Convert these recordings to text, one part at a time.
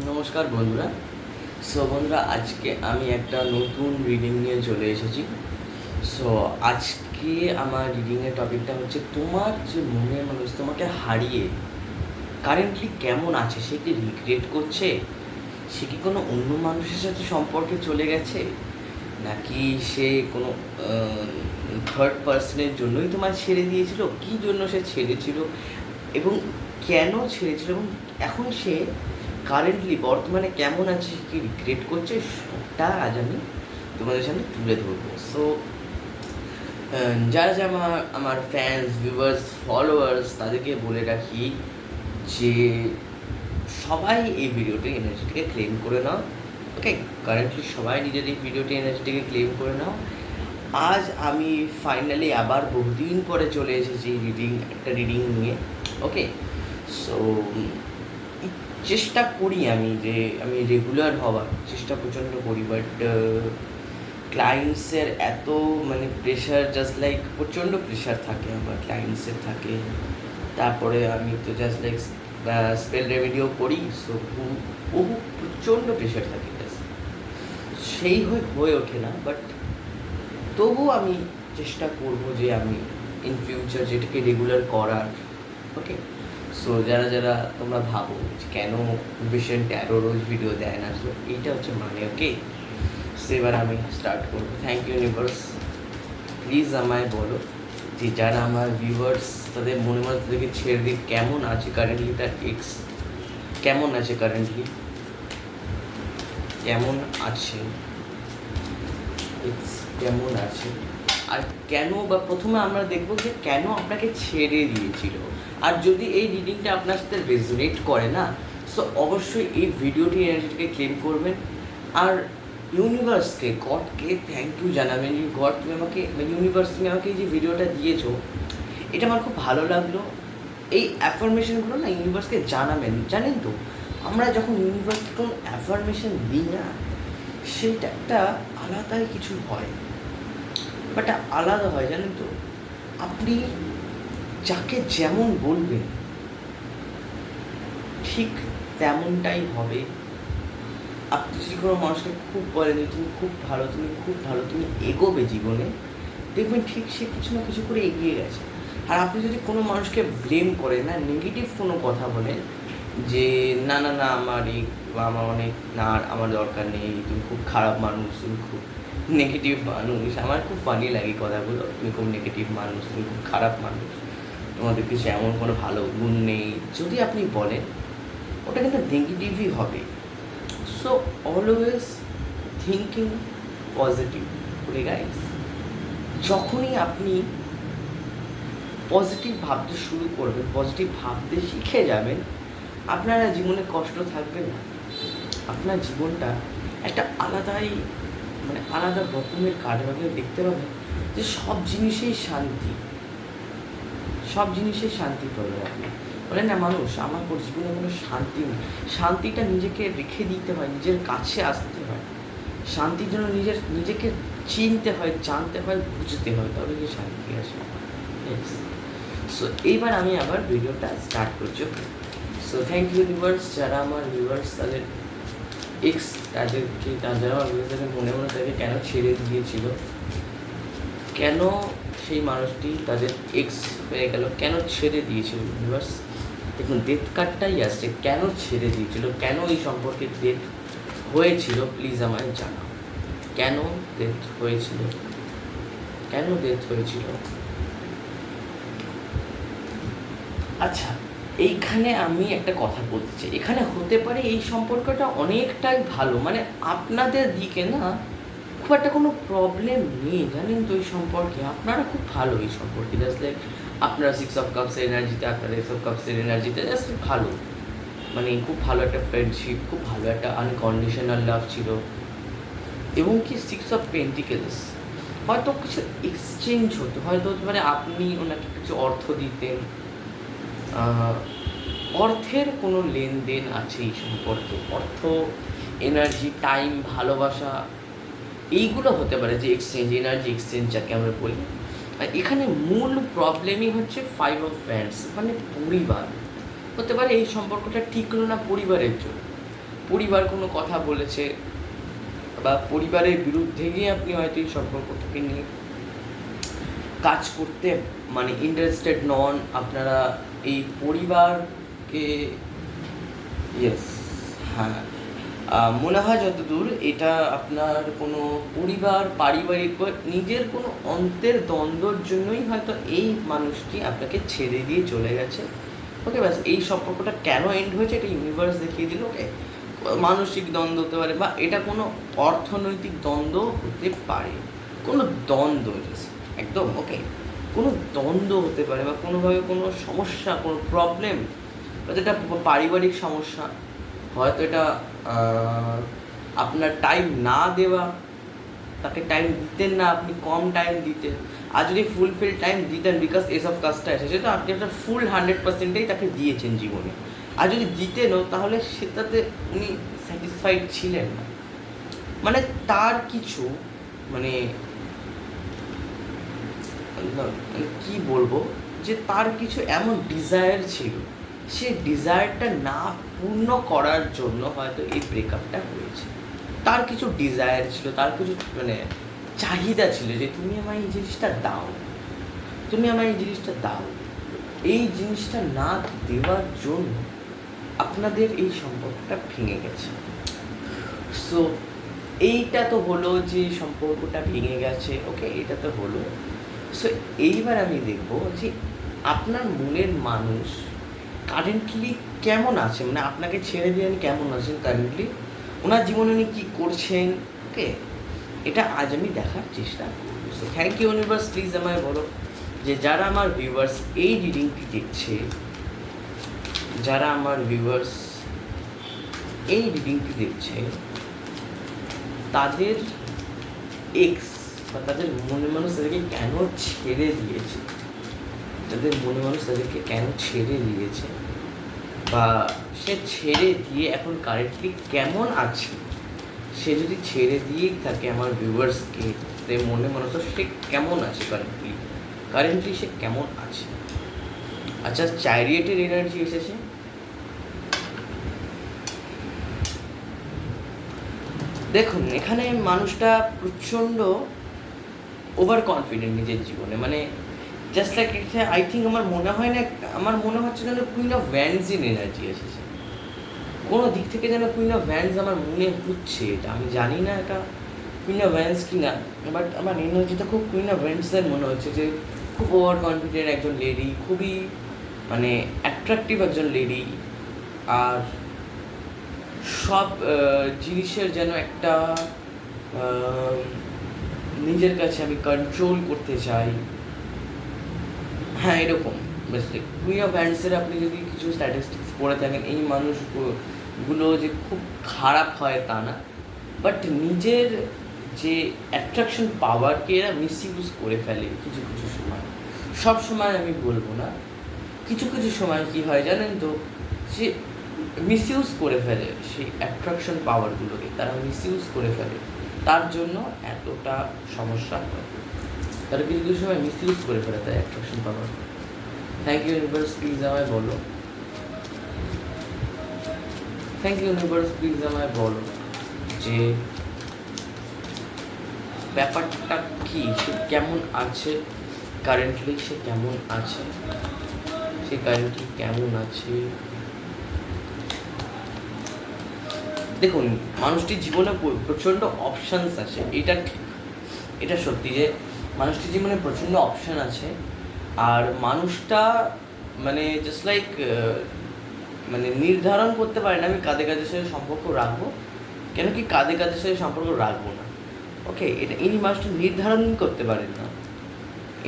নমস্কার বন্ধুরা। সো বন্ধুরা, আজকে আমি একটা নতুন রিডিং নিয়ে চলে এসেছি। সো আজকে আমার রিডিংয়ের টপিকটা হচ্ছে, তোমার যে মনের মানুষ তোমাকে হারিয়ে কারেন্টলি কেমন আছে? সে কি রিগ্রেট করছে? সে কি কোনো অন্য মানুষের সাথে সম্পর্কে চলে গেছে? নাকি সে কোনো থার্ড পার্সনের জন্যই তোমায় ছেড়ে দিয়েছিল? কী জন্য সে ছেড়েছিল? এবং কেন ছেড়েছিল? এবং এখন সে কারেন্টলি বর্তমানে কেমন আছে কি রিগ্রেট করছে সবটা আজ আমি তোমাদের সামনে তুলে ধরবো। সো যারা যারা আমার আমার ফ্যান্স ভিউয়ার্স ফলোয়ার্স তাদেরকে বলে রাখি যে সবাই এই ভিডিওটি এনার্জিটিকে ক্লেম করে নাও ওকে কারেন্টলি সবাই নিজের এই ভিডিওটি এনার্জিটিকে ক্লেম করে নাও। আজ আমি ফাইনালি আবার বহুদিন পরে চলে এসেছি রিডিং একটা রিডিং নিয়ে ওকে সো চেষ্টা করি আমি যে আমি রেগুলার হওয়ার, চেষ্টা প্রচণ্ড করি বাট ক্লায়েন্টসের এত মানে প্রেশার জাস্ট লাইক প্রচণ্ড প্রেশার থাকে আমার ক্লায়েন্টসের থাকে তারপরে আমি তো জাস্ট লাইক স্পেল রেমেডিও করি সো বহু প্রচণ্ড প্রেশার থাকে। সেই হয়ে হয়ে ওঠে না বাট তবু আমি চেষ্টা করব যে আমি ইন ফিউচার যেটাকে রেগুলার করার ওকে সো যারা যারা তোমরা ভাবো কেন ভিশন ট্যারো রোজ ভিডিও দেয় না সো এইটা হচ্ছে মানে ওকে সো এবার আমি স্টার্ট করব। থ্যাংক ইউ ইউনিভার্স প্লিজ আমায় বলো যে, যারা আমার ভিউয়ার্স তাদের মনে মনে তাদেরকে ছেড়ে দিই কেমন আছে কারেন্টলি তার এক্স কেমন আছে কারেন্টলি কেমন আছে? এক্স কেমন আছে? আর কেন বা প্রথমে আমরা দেখব যে কেন আপনাকে ছেড়ে দিয়েছিল? আর যদি এই রিডিংটা আপনার সাথে রেজোনেট করে না সো অবশ্যই এই ভিডিওটি এনার্জিটাকে ক্লেম করবেন। আর ইউনিভার্সকে গডকে থ্যাংক ইউ জানাবেন যে, গড, তুমি আমাকে মানে ইউনিভার্স তুমি আমাকে এই যে ভিডিওটা দিয়েছ, এটা আমার খুব ভালো লাগল। এই অ্যাফার্মেশনগুলো না ইউনিভার্সকে জানাবেন, জানেন তো? আমরা যখন ইউনিভার্সকে কোনো অ্যাফার্মেশন দিই না, সেটা একটা আলাদাই কিছু হয়। বাট আলাদা হয়, জানেন তো? আপনি যাকে যেমন বলবেন ঠিক তেমনটাই হবে। আপনি যদি কোনো মানুষকে খুব বলেন যে, তুমি খুব ভালো, তুমি খুব ভালো, তুমি এগোবে জীবনে, দেখবেন ঠিক সে কিছু না কিছু করে এগিয়ে গেছে। আর আপনি যদি কোনো মানুষকে ব্লেম করেন, না নেগেটিভ কোনো কথা বলেন, যে, না না না, আমার এই, আমার অনেক, না, আমার দরকার নেই, তুমি খুব খারাপ মানুষ, তুমি খুব নেগেটিভ মানুষ, আমার খুব ফানি লাগে কথাগুলো, তুমি খুব নেগেটিভ মানুষ, তুমি খুব খারাপ মানুষ। তোমাদের কিছু এমন কোনো ভালো গুণ নেই? যদি আপনি বলেন, ওটা কিন্তু নেগেটিভই হবে। So always thinking positive okay guys যখনই আপনি পজিটিভ ভাবতে শুরু করবেন পজিটিভ ভাবতে শিখে যাবেন, আপনারা জীবনে কষ্ট থাকবে না। আপনার জীবনটা একটা আলাদাই মানে আলাদা রকমের কাটবে। দেখতে পাবেন যে সব জিনিসেই শান্তি। সব জিনিসেই শান্তি পাবেন আপনি। বলেন না মানুষ, আমার জীবনে কোনো শান্তি নেই। শান্তিটা নিজেকে রেখে দিতে হয়, নিজের কাছে আসতে হয়। শান্তির জন্য নিজের, নিজেকে চিনতে হয়, জানতে হয়, বুঝতে হয় তবে কি শান্তি আসে। সো এইবার আমি আবার ভিডিওটা স্টার্ট করছি সো থ্যাংক ইউ ভিউয়ার্স যারা আমার ভিউয়ার্স তাদের এক্স তাদেরকে যারা আমার তাদের মনে মনে তাকে কেন ছেড়ে দিয়েছিল? কেন সেই মানুষটি তাদের এক্স হয়ে গেল, কেন ছেড়ে দিয়েছিল ভিউয়ার্স দেখুন ডেথ কার্ডটাই আসছে, কেন ছেড়ে দিয়েছিল, কেন এই সম্পর্কে ডেথ হয়েছিল? প্লিজ আমায় জানাও। কেন ডেথ হয়েছিল? কেন ডেথ হয়েছিল? আচ্ছা এইখানে আমি একটা কথা বলতে চাই। এখানে হতে পারে এই সম্পর্কটা অনেকটাই ভালো মানে আপনাদের দিকে না খুব একটা কোনো প্রবলেম নেই, জানেন তো এই সম্পর্কে? আপনারা খুব ভালো এই সম্পর্কে জাস্ট লাইক আপনারা সিক্স অফ কাপসের এনার্জিতে আপনারা এস অফ কাপসের এনার্জিতে জাস্ট ভালো। মানে খুব ভালো একটা ফ্রেন্ডশিপ খুব ভালো একটা আনকন্ডিশনাল লাভ ছিল। এবং কি সিক্স অফ পেন্টিকেলস হয়তো কিছু এক্সচেঞ্জ হতো, হয়তো মানে আপনি ওনাকে কিছু অর্থ দিতেন। অর্থের কোনো লেনদেন আছে এই সম্পর্কে। অর্থ এনার্জি টাইম ভালোবাসা। এইগুলো হতে পারে যে এক্সচেঞ্জ এনার্জি এক্সচেঞ্জ যাকে আমরা বলি। আর এখানে মূল প্রবলেমই হচ্ছে ফাইভ অফ ফ্যান্ডস মানে পরিবার। হতে পারে এই সম্পর্কটা টিকলো না পরিবারের জন্য। পরিবার কোনো কথা বলেছে বা পরিবারের বিরুদ্ধে গিয়ে আপনি হয়তো এই সম্পর্কটাকে নিয়ে কাজ করতে মানে ইন্টারেস্টেড নন, আপনারা এই পরিবারকে ইয়েস হ্যাঁ। মনে হয় যতদূর এটা আপনার কোনো পরিবার, পারিবারিক নিজের কোনো অন্তের দ্বন্দ্বর জন্যই হয়তো এই মানুষটি আপনাকে ছেড়ে দিয়ে চলে গেছে। ওকে, ব্যাস, এই সম্পর্কটা কেন এন্ড হয়েছে এটা ইউনিভার্স দেখিয়ে দিল, ওকে? মানসিক দ্বন্দ্ব হতে পারে বা এটা কোনো অর্থনৈতিক দ্বন্দ্ব হতে পারে। কোনো দ্বন্দ্ব একদম, ওকে? কোনো দ্বন্দ্ব হতে পারে বা কোনোভাবে কোনো সমস্যা, কোনো প্রবলেম বা যেটা পারিবারিক সমস্যা হয়তো এটা আপনার টাইম না দেওয়া, তাকে টাইম দিতেন না, আপনি কম টাইম দিতেন। আর যদি ফুলফিল টাইম দিতেন বিকজ এসব কাজটা এসেছে, তো আপনি একটা ফুল হান্ড্রেড পার্সেন্টেই তাকে দিয়েছেন জীবনে। আর যদি দিতেনও, তাহলে সেটাতে উনি স্যাটিসফাইড ছিলেন না। মানে তার কিছু মানে মানে কি বলব, যে তার কিছু এমন ডিজায়ার ছিল সে ডিজায়ারটা না পূর্ণ করার জন্য হয়তো এই ব্রেকআপটা হয়েছে। তার কিছু ডিজায়ার ছিল, তার কিছু মানে চাহিদা ছিল যে তুমি আমায় এই জিনিসটা দাও, তুমি আমায় এই জিনিসটা দাও। এই জিনিসটা না দেওয়ার জন্য আপনাদের এই সম্পর্কটা ভেঙে গেছে। সো এইটা তো হলো যে সম্পর্কটা ভেঙে গেছে ওকে এটা তো হলো। সো এইবার আমি দেখব যে আপনার মনের মানুষ কারেন্টলি কেমন আছে মানে আপনাকে ছেড়ে দিয়ে কেমন আছেন কারেন্টলি ওনার জীবনে উনি কী করছেন? ওকে? এটা আজ আমি দেখার চেষ্টা করব। থ্যাংক ইউ ইউনিভার্স প্লিজ আমায় বলো যে যারা আমার ভিউয়ার্স এই রিডিংটি দেখছে, যারা আমার ভিউয়ার্স এই রিডিংটি দেখছে, তাদের এক্স বা তাদের মনে মানুষ তাদেরকে কেন ছেড়ে দিয়েছে? তাদের মনে মানুষ তাদেরকে কেন ছেড়ে দিয়েছে? বা সে ছেড়ে দিয়ে এখন কারেন্টলি কেমন আছে? সে যদি ছেড়ে দিয়েই থাকে আমার ভিউয়ার্সকে তাদের মনে মানুষ সে কেমন আছে কারেন্টলি কারেন্টলি সে কেমন আছে? আচ্ছা চ্যারিয়েটের এনার্জি এসেছে। দেখুন, এখানে মানুষটা প্রচণ্ড ওভার কনফিডেন্ট নিজের জীবনে। মানে জাস্ট লাইক আই থিঙ্ক আমার মনে হয় না, আমার মনে হচ্ছে যেন queen of wands in energy এসেছে। কোনো দিক থেকে যেন কুইন অফ ভ্যান্স আমার মনে হচ্ছে এটা। আমি জানি না এটা কুইন অফ ভ্যান্স কি না বাট আমার এনার্জিটা খুব কুইন অফ ভ্যান্সের মনে হচ্ছে যে খুব ওভার কনফিডেন্ট একজন লেডি খুবই মানে অ্যাট্রাকটিভ একজন লেডি আর সব জিনিসের যেন একটা নিজের কাছে আমি কন্ট্রোল করতে চাই। হ্যাঁ এরকম। বেসিক্যালি কুইন অফ হ্যান্ডসের আপনি যদি কিছু স্ট্যাটিস্টিক্স পড়ে থাকেন, এই মানুষগুলো যে খুব খারাপ হয় তা না। বাট নিজের যে অ্যাট্রাকশন পাওয়ারকে এরা মিস ইউজ করে ফেলে কিছু কিছু সময়। সব সময় আমি বলব না, কিছু কিছু সময় কি হয় জানেন তো, সে মিস ইউজ করে ফেলে সেই অ্যাট্রাকশন পাওয়ারগুলোকে তারা মিস ইউজ করে ফেলে। তার জন্য এতটা সমস্যা হয়। তারা কিছু কিছু সময় মিস ইউজ করে ফেলে, তাই attraction power thank you universe please আমায় বলো। থ্যাংক ইউ ইউনিভার্স প্লিজ আমায় বলো যে ব্যাপারটা কি? সে কেমন আছে কারেন্টলি সে কেমন আছে? সে কারেন্টলি কেমন আছে? দেখুন, মানুষটির জীবনে প্র- প্রচণ্ড অপশানস আছে। এটা ঠিক। এটা সত্যি যে মানুষটির জীবনে প্রচণ্ড অপশান আছে। আর মানুষটা মানে জাস্ট লাইক মানে নির্ধারণ করতে পারে না আমি কাদের কাদের সাথে সম্পর্ক রাখব কেন কি কাদের কাদের সাথে সম্পর্ক রাখব না। ওকে এটা ইনি মানুষটা নির্ধারণ করতে পারেন না।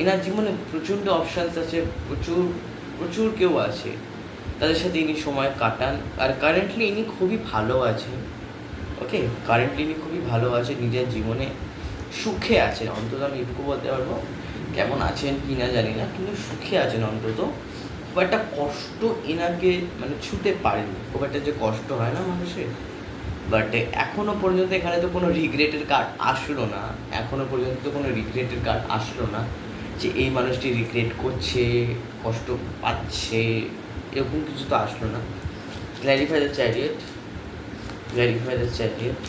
এনার জীবনে প্রচণ্ড অপশানস আছে, প্রচুর প্রচুর কেউ আছে। তাদের সাথে ইনি সময় কাটান, আর কারেন্টলি ইনি খুবই ভালো আছে ওকে কারেন্টলি ইনি খুবই ভালো আছে নিজের জীবনে। সুখে আছেন? অন্তত আমি এটুকু বলতে পারব, কেমন আছেন কি না জানি না, কিন্তু সুখে আছেন অন্তত। খুব একটা কষ্ট এনাকে মানে ছুতে পারেনি খুব একটা যে কষ্ট হয় না মানুষের। বাট এখনও পর্যন্ত এখানে তো কোনো রিগ্রেটের কার্ড আসলো না। এখনও পর্যন্ত তো কোনো রিগ্রেটের কার্ড আসলো না যে এই মানুষটি রিগ্রেট করছে, কষ্ট পাচ্ছে, এরকম কিছু তো আসলো না। Clarify the chariot clarify the chariot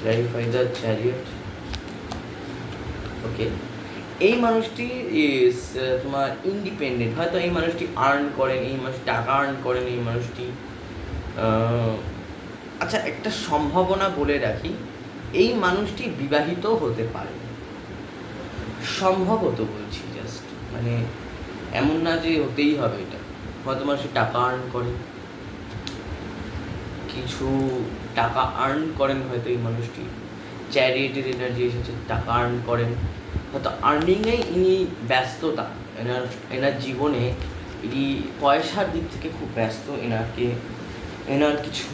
clarify the chariot okay এই মানুষটি তোমার ইন্ডিপেন্ডেন্ট হয়তো এই মানুষটি আর্ন করেন, এই মানুষ টাকা আর্ন করেন, এই মানুষটি আচ্ছা একটা সম্ভাবনা বলে রাখি, এই মানুষটি বিবাহিত হতে পারে। সম্ভবত বলছি জাস্ট মানে এমন না যে হতেই হবে এটা। হয়তো মানুষ টাকা আর্ন করে। কিছু টাকা আর্ন করেন হয়তো এই মানুষটি। চ্যারিটির এনার্জি এসেছে টাকা আর্ন করেন। হয়তো আর্নিংয়ে ইনি ব্যস্ততা, এনার এনার জীবনে ইনি পয়সার দিক থেকে খুব ব্যস্ত, এনাকে, এনার কিছু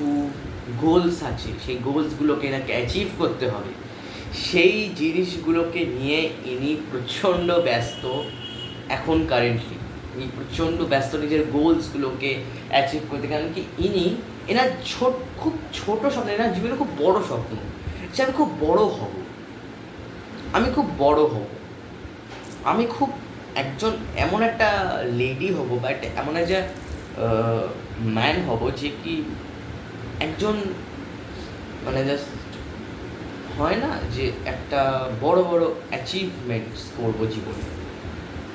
গোলস আছে, সেই গোলসগুলোকে এনাকে অ্যাচিভ করতে হবে। সেই জিনিসগুলোকে নিয়ে ইনি প্রচণ্ড ব্যস্ত এখন কারেন্টলি ইনি প্রচণ্ড ব্যস্ত নিজের গোলসগুলোকে অ্যাচিভ করতে, কারণ কি ইনি, এনার ছোট, খুব ছোট স্বপ্ন, এনার জীবনে খুব বড় স্বপ্ন। যে আমি খুব বড় হব। আমি খুব বড় হব। আমি খুব একজন এমন একটা লেডি হব বা একটা এমন একটা ম্যান হব যে কি একজন মানে জাস্ট হয় না যে একটা বড় বড় অ্যাচিভমেন্টস করব জীবনে।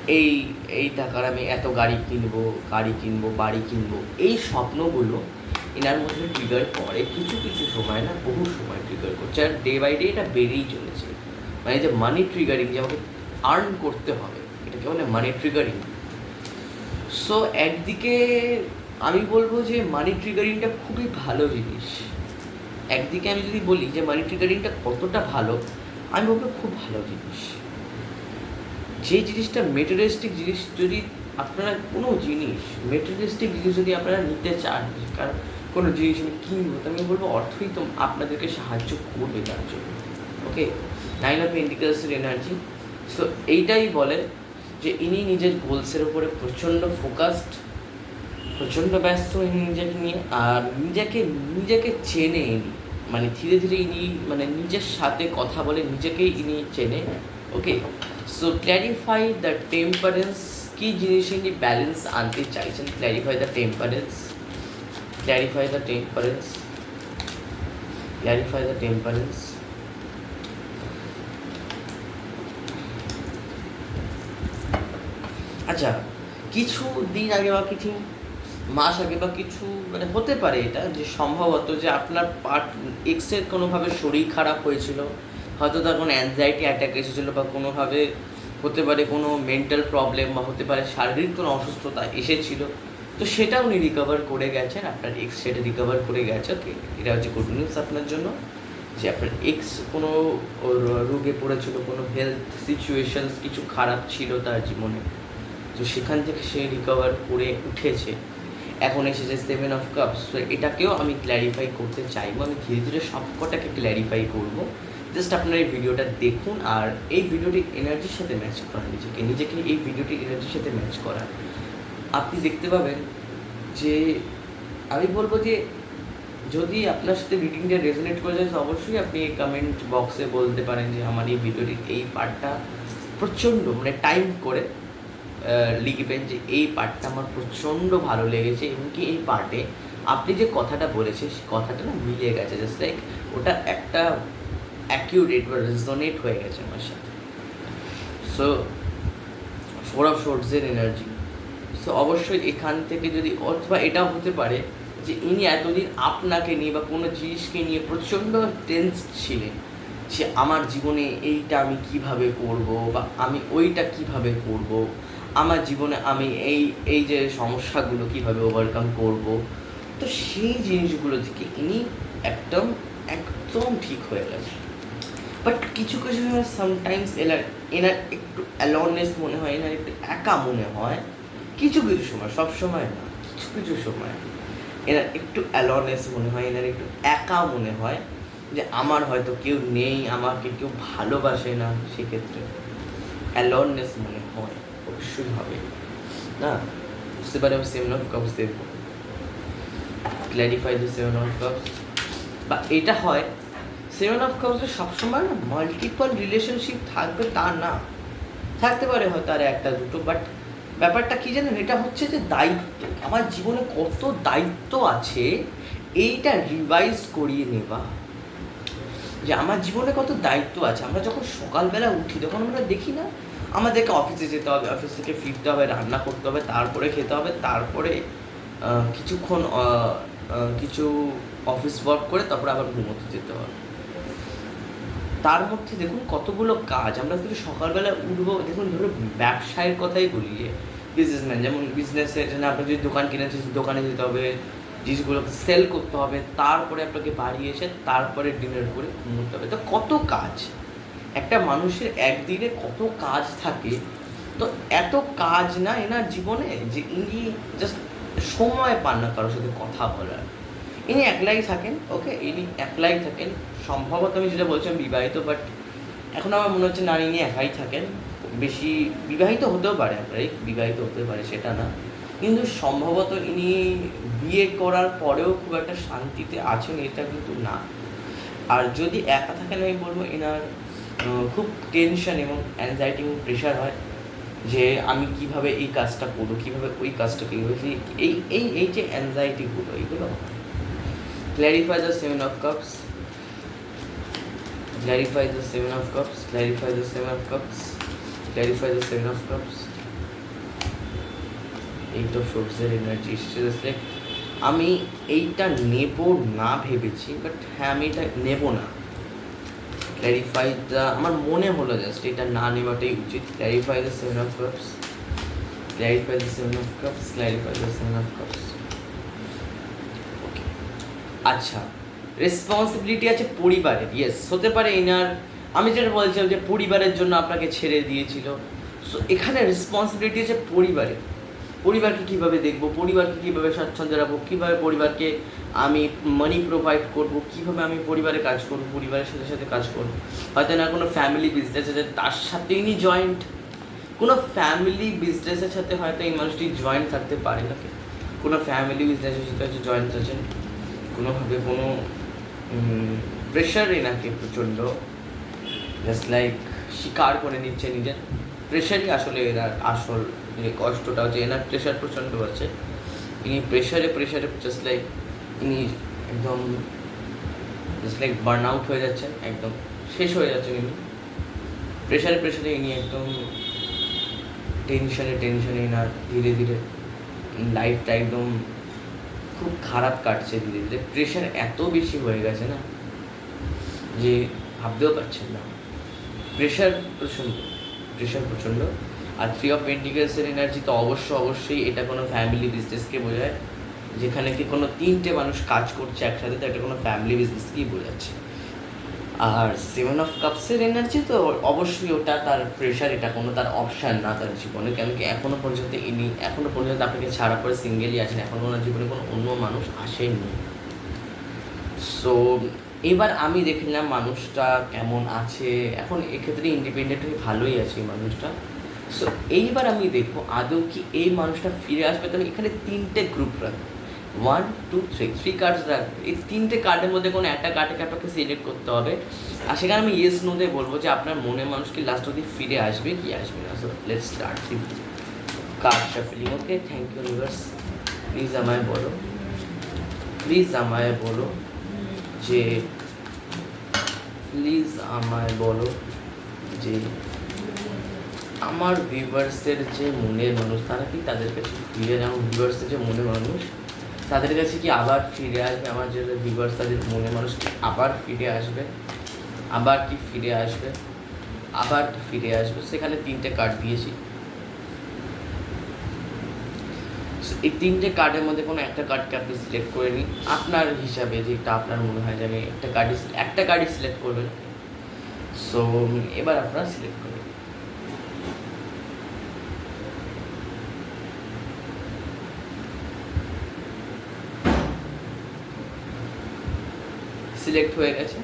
এই এই টাকার আমি এত গাড়ি কিনবো গাড়ি কিনবো, বাড়ি কিনবো, এই স্বপ্নগুলো এনার মধ্যে ট্রিগার করে কিছু কিছু সময় না, বহু সময় ট্রিগার করছে। আর ডে বাই ডে এটা বেড়েই চলেছে। মানে যে মানি ট্রিগারিং যে আমাকে আর্ন করতে হবে, এটাকে বলে মানি ট্রিগারিং সো একদিকে আমি বলব যে মানি ট্রিগারিংটা খুবই ভালো জিনিস। একদিকে আমি যদি বলি যে মানি ট্রিগারিংটা কতটা ভালো, আমি বলব খুব ভালো জিনিস। যে জিনিসটা মেটেরিয়ালিস্টিক জিনিস যদি আপনারা, কোনো জিনিস মেটেরিয়ালিস্টিক জিনিস যদি আপনারা নিতে চান, কারণ কোনো জিনিস আমি কিনবো তো আমি বলব অর্থই তো আপনাদেরকে সাহায্য করবে তার জন্য। ওকে নাইন অফ ইন্ডিকালসের এনার্জি সো এইটাই বলে যে ইনি নিজের গোলসের উপরে প্রচণ্ড ফোকাসড প্রচণ্ড ব্যস্ত ইনি নিজেকে নিয়ে, আর নিজেকে নিজেকে চেনে ইনি। মানে ধীরে ধীরে ইনি মানে নিজের সাথে কথা বলে নিজেকেই ইনি চেনে। Okay so clarify the temperance কী জিনিস ইনি ব্যালেন্স আনতে চাইছেন? Clarify the temperance clarify the temperance clarify the temperance আচ্ছা কিছু দিন আগে বা কিছু মাস আগে বা কিছু মানে হতে পারে এটা যে সম্ভবত যে আপনার পার্ট এক্সের কোনোভাবে শরীর খারাপ হয়েছিল, হয়তো তার কোনো অ্যাংজাইটি অ্যাটাক এসেছিল বা কোনোভাবে হতে পারে কোনো মেন্টাল প্রবলেম বা হতে পারে শারীরিক কোনো অসুস্থতা এসেছিল তো সেটা উনি রিকভার করে গেছেন, আপনার এক্স সেটা রিকভার করে গেছে, ওকে। এটা হচ্ছে গুড নিউজ আপনার জন্য, যে আপনার এক্স কোনো রোগে পড়েছিল, কোনো হেলথ সিচুয়েশনস কিছু খারাপ ছিল তার জীবনে। তো সেখান থেকে সে রিকভার করে উঠেছে। এখন এসেছে সেভেন অফ কাপস তো এটাকেও আমি ক্ল্যারিফাই করতে চাইব, আমি ধীরে ধীরে সবকটাকে ক্ল্যারিফাই করব। জাস্ট আপনার এই ভিডিওটা দেখুন, আর এই ভিডিওটি এনার্জির সাথে ম্যাচ করান নিজেকে। নিজেকে এই ভিডিওটি এনার্জির সাথে ম্যাচ করান আপনি দেখতে পাবেন যে আমি বলব যে যদি আপনার সাথে রিডিংটা রেজনেট করে যায় অবশ্যই আপনি কমেন্ট বক্সে বলতে পারেন যে আমার এই ভিডিওটির এই পার্টটা প্রচণ্ড মানে টাইম করে লিখবেন যে এই পার্টটা আমার প্রচণ্ড ভালো লেগেছে এবং কি এই পার্টে আপনি যে কথাটা বলেছে সেই কথাটা না মিলিয়ে গেছে। জাস্ট লাইক ওটা একটা অ্যাকিউরেট বা রেজনেট হয়ে গেছে আমার সাথে। সো ফোর অফ শোর্টসের এনার্জি সো অবশ্যই এখান থেকে যদি, অথবা এটাও হতে পারে যে ইনি এতদিন আপনাকে নিয়ে বা কোনো জিনিসকে নিয়ে প্রচণ্ড টেন্স ছিলেন যে আমার জীবনে এইটা আমি কীভাবে করব বা আমি ওইটা কীভাবে করব? আমার জীবনে আমি এই এই যে সমস্যাগুলো কীভাবে ওভারকাম করব? তো সেই জিনিসগুলো থেকে ইনি একদম একদম ঠিক হয়ে গেছে বাট কিছু কিছু সামটাইমস এনার এনার একটু অ্যালোনেস মনে হয়, এনার একটু একা মনে হয়। কিছু কিছু সময়, সব সময় না, কিছু কিছু সময়। এনার একটু অ্যালোনেস মনে হয় এনার একটু একা মনে হয় যে আমার হয়তো কেউ নেই, আমাকে কেউ ভালোবাসে না সেক্ষেত্রে। অ্যালোননেস মনে হয়, অবশ্যই হবে। না? বুঝতে পারে আমি সেভেন অফ কাপস দেখব। Clarify the seven of cups বা এটা হয় সেভেন অফ কাপসে সবসময় না মাল্টিপল রিলেশনশিপ থাকবে তা না। থাকতে পারে হয়তো আর একটা, দুটো বাট ব্যাপারটা কী জানেন? এটা হচ্ছে যে দায়িত্ব। আমার জীবনে কত দায়িত্ব আছে, এইটা রিভাইজ করিয়ে নেবা যে আমার জীবনে কত দায়িত্ব আছে। আমরা যখন সকালবেলা উঠি, তখন আমরা দেখি না, আমাদেরকে অফিসে যেতে হবে অফিস থেকে ফিরতে হবে, রান্না করতে হবে, তারপরে খেতে হবে, তারপরে কিছুক্ষণ কিছু অফিস ওয়ার্ক করে তারপরে আবার ঘুমোতে যেতে হবে। তার মধ্যে দেখুন কতগুলো কাজ। আমরা কিন্তু সকালবেলা উঠবো, দেখুন ধরো ব্যবসায়ের কথাই বলি যে বিজনেসম্যান যেমন বিজনেসের জন্য আপনি যদি দোকান কিনেছেন দোকানে যেতে হবে জিনিসগুলোকে সেল করতে হবে, তারপরে আপনাকে বাড়ি এসে তারপরে ডিনার করে ঘুমোতে হবে। তো কত কাজ? একটা মানুষের একদিনে কত কাজ থাকে? তো এত কাজ না এনার জীবনে যে ইনি জাস্ট সময় পান না কারোর সাথে কথা বলার। ইনি একলাই থাকেন ওকে ইনি একলাই থাকেন। সম্ভবত আমি যেটা বলছিলাম বিবাহিত বাট এখন আমার মনে হচ্ছে নারী নিয়ে একাই থাকেন। বেশি বিবাহিত হতেও পারে, আপনার বিবাহিত হতে পারে সেটা না। কিন্তু সম্ভবত ইনি বিয়ে করার পরেও খুব একটা শান্তিতে আছেন এটা কিন্তু না। আর যদি একা থাকেন আমি বলব এনার খুব টেনশন এবং অ্যাংজাইটি এবং প্রেশার হয় যে আমি কীভাবে এই কাজটা করব, কীভাবে ওই কাজটা এই- এই এই এই যে অ্যাংজাইটিগুলো এইগুলো clarify the seven of cups clarify the seven of cups. Clarify the seven of cups. Clarify the seven of cups. Of swords এর এনার্জি সিরিয়াসলি আমি এইটা নেব না ভেবেছি বাট হ্যাঁ আমি এটা নেব না। ক্ল্যারিফাই দ্য আমার মনে হলো জাস্ট এটা না নেওয়াটাই উচিত। Clarify the seven of cups clarify the seven of cups clarify the seven of cups okay আচ্ছা। রেসপন্সিবিলিটি আছে পরিবারের ইয়েস হতে পারে এনার আমি যেটা বলছিলাম যে পরিবারের জন্য আপনাকে ছেড়ে দিয়েছিল। সো এখানে রেসপন্সিবিলিটি আছে পরিবারের পরিবারকে কীভাবে দেখব? পরিবারকে কীভাবে স্বাচ্ছন্দ্য রাখব? কীভাবে পরিবারকে আমি মানি প্রোভাইড করব? কীভাবে আমি পরিবারে কাজ করব? পরিবারের সাথে সাথে কাজ করব? হয়তো না কোনো ফ্যামিলি বিজনেস আছে, তার সাথে ইনি জয়েন্ট কোনো ফ্যামিলি বিজনেসের সাথে হয়তো এই মানুষটি জয়েন্ট থাকতে পারে না। কোনো ফ্যামিলি বিজনেসের সাথে হয়তো জয়েন্ট আছেন কোনোভাবে কোনো প্রেশার এনাকে প্রচণ্ড? জাস্ট লাইক শিকার করে নিচ্ছে নিজের প্রেশারই আসলে এনার আসল যে কষ্টটা হচ্ছে এনার প্রেশার প্রচণ্ড আছে। ইনি প্রেশারে প্রেশারে জাস্ট লাইক ইনি একদম জাস্ট লাইক বার্ন আউট হয়ে যাচ্ছেন একদম শেষ হয়ে যাচ্ছেন ইনি। প্রেশারে প্রেশারে ইনি একদম টেনশনে টেনশনে এনার ধীরে ধীরে। লাইফটা একদম খুব খারাপ কাটছে ধীরে ধীরে। প্রেশার এত বেশি হয়ে গেছে না, যে ভাবতেও পারছেন না। প্রেশার প্রচণ্ড প্রেশার প্রচণ্ড আর থ্রি অফ পেন্টিকেলসের এনার্জি তো অবশ্য অবশ্যই এটা কোনো ফ্যামিলি বিজনেসকে বোঝায়। যেখানে কি কোনো তিনটে মানুষ কাজ করছে একসাথে, তো এটা কোনো ফ্যামিলি বিজনেসকেই বোঝাচ্ছে আর সেভেন অফ কাপসের এনার্জি তো অবশ্যই ওটা তার প্রেশার এটা কোনো তার অপশান না তার জীবনে। কেন কি এখনও পর্যন্ত ইনি এখনও পর্যন্ত আপনাকে ছাড়া করে সিঙ্গেলই আছেন। এখনও ওনার জীবনে কোনো অন্য মানুষ আসেনি সো এবার আমি দেখে নিলাম মানুষটা কেমন আছে। এখন এক্ষেত্রে ইন্ডিপেন্ডেন্ট হয়ে ভালোই আছে এই মানুষটা। সো এইবার আমি দেখব আদৌ কি এই মানুষটা ফিরে আসবে। তাহলে এখানে তিনটে গ্রুপ রাখব। One two three three cards রাখব এই তিনটে কার্ডের মধ্যে কোনো একটা কার্ডকে আপনাকে সিলেক্ট করতে হবে। আর সেখানে আমি ইয়েস নোতে বলব যে আপনার মনে মানুষ কি লাস্ট অব্দি ফিরে আসবে কি আসবে না। So let's start the card shuffling okay thank you universe please আমায় বলো। প্লিজ আমায় বলো যে প্লিজ আমায় বলো যে, আমার ভিউয়ার্সের যে মনের মানুষ, তারা কি তাদের কাছে ফিরে আমার ভিউয়ার্সের যে মনের মানুষ তাদের কাছে কি আবার ফিরে আসবে? আমার যে ভিউয়ার্স তাদের মনের মানুষ কি আবার ফিরে আসবে? আবার কি ফিরে আসবে? আবার কি ফিরে আসবে? সেখানে তিনটে কার্ড দিয়েছি। এই তিনটে কার্ডের মধ্যে কোনো একটা কার্ডকে আপনি সিলেক্ট করে নিন। আপনার হিসাবে যেটা আপনার মনে হয় যে আমি একটা কার্ডই একটা কার্ডই সিলেক্ট করবেন। সো এবার আপনারা সিলেক্ট করবেন। সিলেক্ট হয়ে গেছে।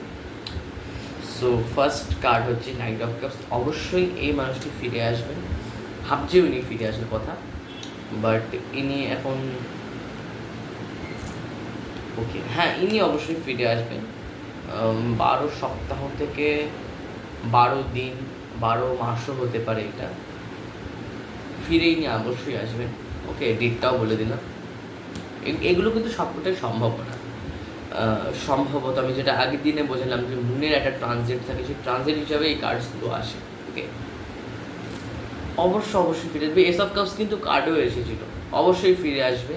সো ফার্স্ট কার্ড হচ্ছে নাইট অফ কাপস অবশ্যই এই মানুষটি ফিরে আসবেন ভাবছেও উনি ফিরে আসার কথা। বাট ইনি এখন ওকে হ্যাঁ ইনি অবশ্যই ফিরে আসবেন। বারো সপ্তাহ থেকে বারো দিন, বারো মাসও হতে পারে এটা। ফিরে ইনি অবশ্যই আসবেন। ওকে ডেটটাও বলে দিলাম। এগুলো কিন্তু সবকটাই সম্ভব না। সম্ভবত আমি যেটা আগের দিনে বোঝালাম যে মুনের একটা ট্রানজিট থাকে, সেই ট্রানজিট হিসাবে এই কার্ডসগুলো আসে ওকে অবশ্য অবশ্যই ফিরে আসবে। এস অফ কাপস কিন্তু কার্ডও এসেছিল। অবশ্যই ফিরে আসবে।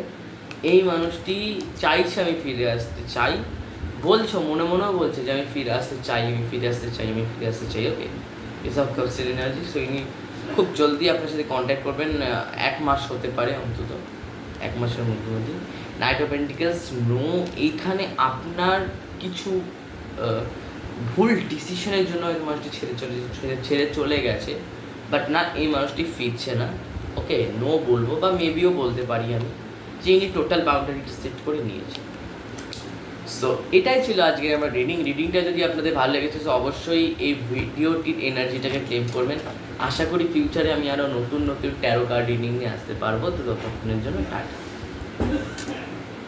এই মানুষটি চাইছে আমি ফিরে আসতে চাই। বলছো, মনে মনেও বলছে যে আমি ফিরে আসতে চাই, আমি ফিরে আসতে চাই, আমি ফিরে আসতে চাই ওকে এস অফ কাপসের এনার্জি সো ইনি খুব জলদি আপনার সাথে কন্ট্যাক্ট করবেন এক মাস হতে পারে অন্তত। এক মাসের মধ্যে মধ্যে। নাইট নো এইখানে আপনার কিছু ভুল ডিসিশনের জন্য এই মানুষটি ছেড়ে চলে, ছেড়ে ছেড়ে চলে গেছে বাট না, এই মানুষটি ফিরছে না ওকে নো বলব, বা মেবিও বলতে পারি আমি, যে ইনি টোটাল বাউন্ডারিটা সেট করে নিয়েছে। সো এটাই ছিল আজকে আমার রিডিং রিডিংটা যদি আপনাদের ভালো লেগেছে তো অবশ্যই এই ভিডিওটির এনার্জিটাকে ক্লেম করবেন। আশা করি ফিউচারে আমি আরও নতুন নতুন ট্যারো কার্ড রিডিং নিয়ে আসতে পারব, তো ততক্ষণের জন্য টাটা।